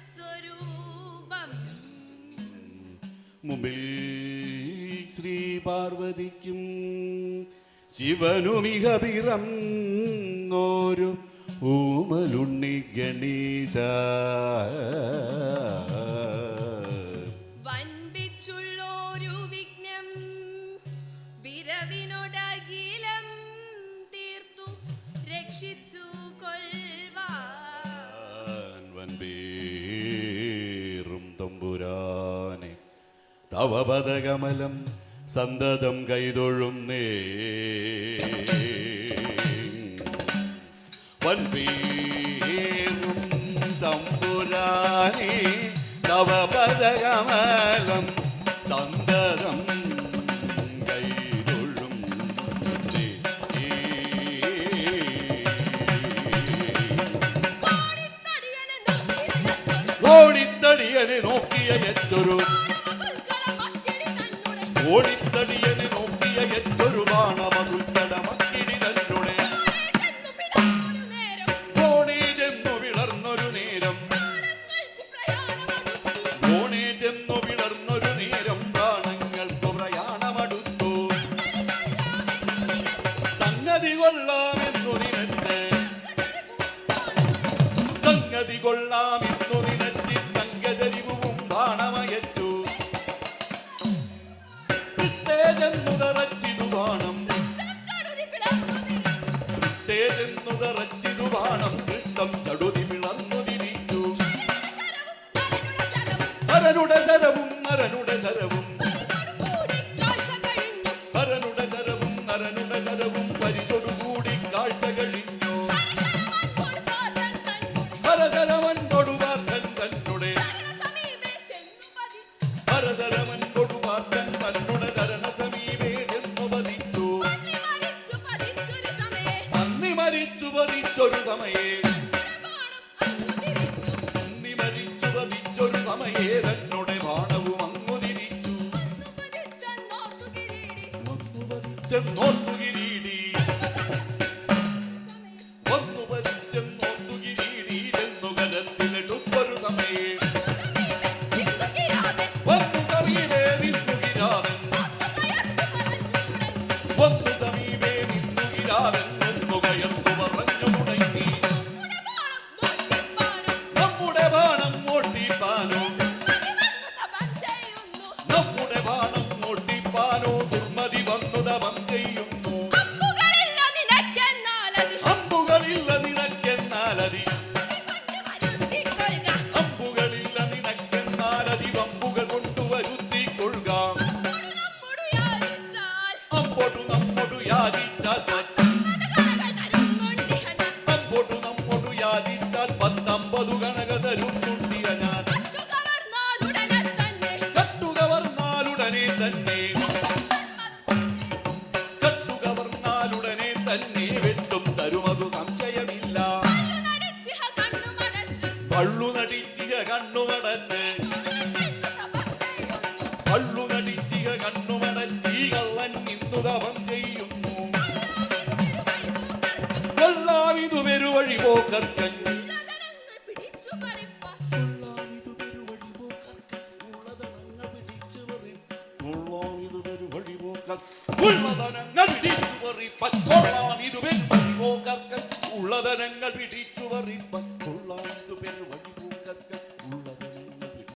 ചാരുസ്വരൂപം മുമ്പിൽ ശ്രീ പാർവതിക്കും ശിവനുമിക പിറന്നോരു ഊമലുണ്ണി ഗണേശ. വൻപിച്ചുള്ളോരു വിഘ്നം വിരവിനോടകിലം തീർത്തു രക്ഷിച്ചു തവ പദകമലം സന്തതം കൈതൊഴുന്നേ. വൻപേറും തമ്പുരാനെ തവ പദകമലം സന്തതം ഓടിത്തടിയനെ നോക്കിയ എച്ചൊരു ഓടിത്തടിയനെ നോക്കിയ എച്ചൊരു ബാണമതുൽക്കട മക്കിടി തന്നുടെ ചെന്നു വിളർന്നൊരു നേരം. ഓണേ ചെന്നു വിളർന്നൊരു നേരം പ്രാണങ്ങൾക്ക് പ്രയാണമടുത്തു. സംഗതി കൊള്ളാമെന്നു നിനച്ച് സംഗതി കൊള്ളാമെന്നു തേജെന്നുതറച്ചിതു ബാണം ചടുതി തിരിച്ചു ശരവും മരനുടെ ശരവും മരിച്ചു സമയേതന്നോടെ സമയേ തന്നുടെ ബാണവും അങ്ങു തിരിച്ചു വന്നു പതിച്ചെന്നോർത്തു പത്തമ്പതു കണക തരുന്നുണ്ടിയ ഞാൻ. കട്ടുകവർന്നാലുടനെ തന്നെ. കട്ടുകവർന്നാലുടനെ തന്നെ വെട്ടും. പിടിച്ചു കൊള്ളാവിതു പെരുവഴി പോക്കർക്കൻ ഉള്ളതനങ്ങൾ പിടിച്ചു കൊള്ളാവിതു